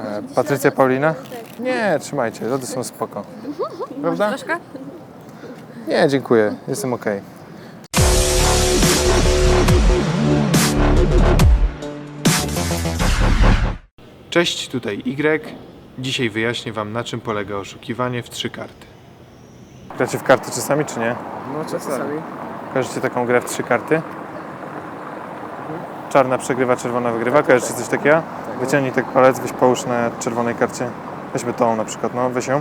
E, Patrycja Paulina? Nie, trzymajcie, lody są spoko. Prawda? Troszkę? Nie, dziękuję, jestem okej. Cześć, tutaj Y. Dzisiaj wyjaśnię Wam, na czym polega oszukiwanie w trzy karty. Gracie w karty czasami, czy nie? No czasami. Kojarzycie taką grę w trzy karty? Czarna przegrywa, czerwona wygrywa. Kojarzycie coś takiego? Wyciągnij tak palec, weź połóż na czerwonej karcie. Weźmy tą na przykład, no weź ją.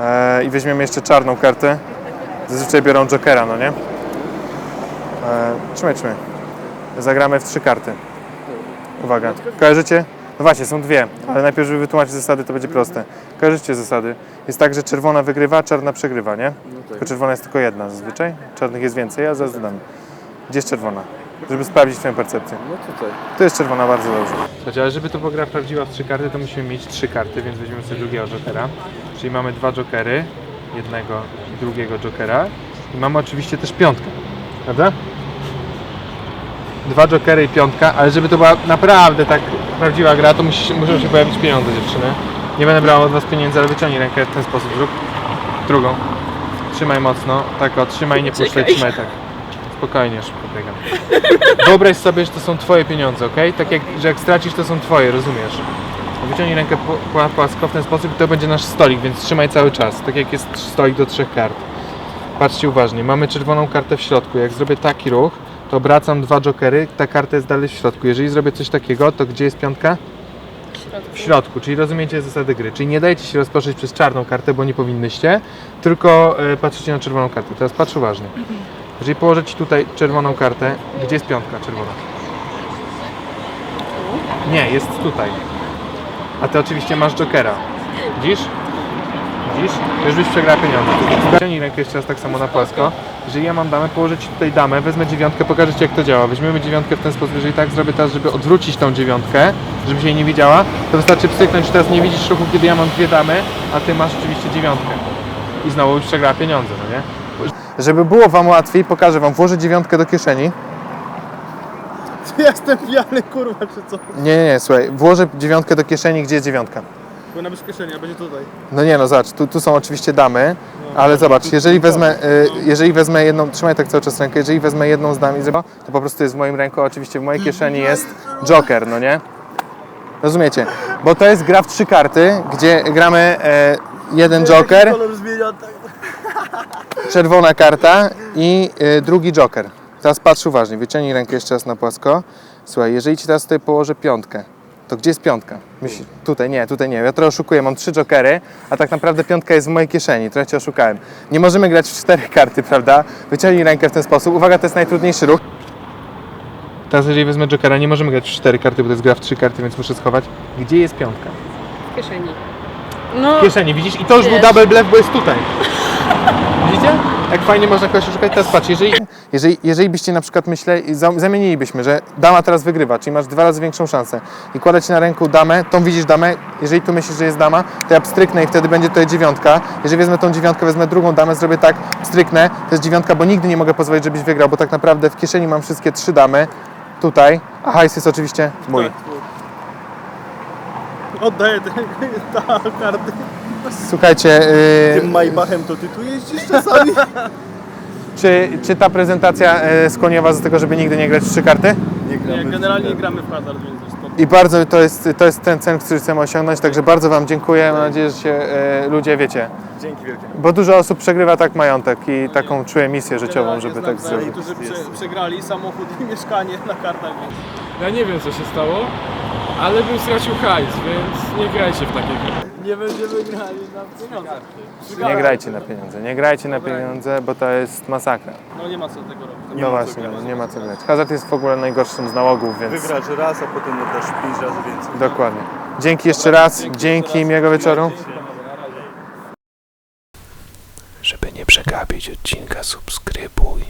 E, I weźmiemy jeszcze czarną kartę. Zazwyczaj biorą jokera, no nie? E, trzymaj, trzymaj. Zagramy w trzy karty. Uwaga. Kojarzycie? No właśnie, są dwie, ale najpierw, żeby wytłumaczyć zasady, to będzie proste. Kojarzycie zasady? Jest tak, że czerwona wygrywa, czarna przegrywa, nie? Tylko czerwona jest tylko jedna zazwyczaj. Czarnych jest więcej, a zaraz dodam. Gdzie jest czerwona? Żeby sprawdzić Twoją percepcję. No tutaj. To jest czerwona bardzo dobrze. Słuchajcie, ale żeby to była gra prawdziwa w trzy karty, to musimy mieć trzy karty, więc weźmiemy sobie drugiego jokera. Czyli mamy dwa jokery, jednego i drugiego jokera. I mamy oczywiście też piątkę, prawda? Dwa jokery i piątka, ale żeby to była naprawdę tak prawdziwa gra, to musi, muszą się pojawić pieniądze dziewczyny. Nie będę brał od Was pieniędzy, ale wyciągnij rękę w ten sposób, zrób drugą. Trzymaj mocno, tak o, trzymaj, nie puszczaj, trzymaj tak. Spokojnie, szybko biegam. Wyobraź sobie, że to są Twoje pieniądze, ok? Tak jak, że jak stracisz, to są Twoje, rozumiesz? Wyciągnij rękę płasko w ten sposób i to będzie nasz stolik, więc trzymaj cały czas, tak jak jest stolik do trzech kart. Patrzcie uważnie, mamy czerwoną kartę w środku. Jak zrobię taki ruch, to obracam dwa jokery, ta karta jest dalej w środku. Jeżeli zrobię coś takiego, to gdzie jest piątka? W środku, czyli rozumiecie zasady gry. Czyli nie dajcie się rozproszyć przez czarną kartę, bo nie powinnyście, tylko e, patrzycie na czerwoną kartę. Teraz patrz uważnie. Jeżeli położę Ci tutaj czerwoną kartę, gdzie jest piątka czerwona? Nie, jest tutaj. A Ty oczywiście masz jokera. Widzisz? Widzisz? Już byś przegrała pieniądze. Wyciągnij rękę jeszcze raz tak samo na płasko. Jeżeli ja mam damę, położę Ci tutaj damę, wezmę dziewiątkę, pokażę Ci jak to działa. Weźmiemy dziewiątkę w ten sposób, jeżeli tak zrobię teraz, żeby odwrócić tą dziewiątkę, żebyś jej nie widziała, to wystarczy pstryknąć, że teraz nie widzisz ruchu, kiedy ja mam dwie damy, a Ty masz oczywiście dziewiątkę. I znowu już przegrała pieniądze, no nie? Żeby było Wam łatwiej, pokażę Wam, włożę dziewiątkę do kieszeni. Jestem pijany kurwa czy co? Nie, nie, nie, słuchaj, włożę dziewiątkę do kieszeni, gdzie jest dziewiątka? Powinna być a będzie tutaj. No nie no, zobacz, tu, tu są oczywiście damy, ale zobacz, jeżeli wezmę, y, jeżeli wezmę jedną, trzymaj tak cały czas rękę, jeżeli wezmę jedną z dam i zrobię, to po prostu jest w moim ręku, oczywiście w mojej kieszeni jest joker, no nie? Rozumiecie? Bo to jest gra w trzy karty, gdzie gramy e, jeden joker. Czerwona karta i y, drugi joker. Teraz patrz uważnie, wyciągnij rękę jeszcze raz na płasko. Słuchaj, jeżeli ci teraz tutaj położę piątkę, to gdzie jest piątka? Myśl, tutaj nie, tutaj nie. Ja trochę oszukuję, mam trzy jokery, a tak naprawdę piątka jest w mojej kieszeni, trochę cię oszukałem. Nie możemy grać w cztery karty, prawda? Wyciągnij rękę w ten sposób. Uwaga, to jest najtrudniejszy ruch. Teraz jeżeli wezmę jokera, nie możemy grać w cztery karty, bo to jest gra w trzy karty, więc muszę schować. Gdzie jest piątka? W kieszeni. No, W kieszeni, widzisz? I to już był double bluff, bo jest tutaj. Widzicie? Jak fajnie można kogoś oszukać. Teraz patrz, jeżeli, jeżeli, jeżeli byście na przykład myśleli, za- zamienilibyśmy, że dama teraz wygrywa, czyli masz dwa razy większą szansę i kładę ci na ręku damę, tą widzisz damę, jeżeli tu myślisz, że jest dama, to ja pstryknę i wtedy będzie tutaj dziewiątka. Jeżeli wezmę tą dziewiątkę, wezmę drugą damę, zrobię tak, pstryknę, to jest dziewiątka, bo nigdy nie mogę pozwolić, żebyś wygrał, bo tak naprawdę w kieszeni mam wszystkie trzy damy, tutaj, a hajs jest oczywiście mój. Oddaję te, ta karty. Słuchajcie, yy, Tym Maybachem to ty tu jeździsz czasami? Czy, czy ta prezentacja e, skłoniła Was do tego, żeby nigdy nie grać w trzy karty? Nie, nie generalnie nie gramy w hazard, więc to jest I bardzo to jest, to jest ten cel, który chcemy osiągnąć, także bardzo Wam dziękuję. Mam nadzieję, że się e, ludzie wiecie, Dzięki wielkie. bo dużo osób przegrywa tak majątek i taką czuję misję życiową, żeby tak zrobić. Którzy prze, przegrali samochód i mieszkanie na kartach, więc... Ja nie wiem co się stało, ale bym stracił hajs, więc nie grajcie w takie gry. Nie będziemy grali na pieniądze. Nie grajcie na pieniądze, nie grajcie na pieniądze, bo to jest masakra. No nie ma co tego robić. No właśnie, nie ma co grać. Hazard jest w ogóle najgorszym z nałogów, więc Wygrasz raz, a potem oddasz pięć razy więcej. dokładnie. Dzięki jeszcze raz, dzięki, miłego wieczoru. Żeby nie przegapić odcinka, subskrybuj.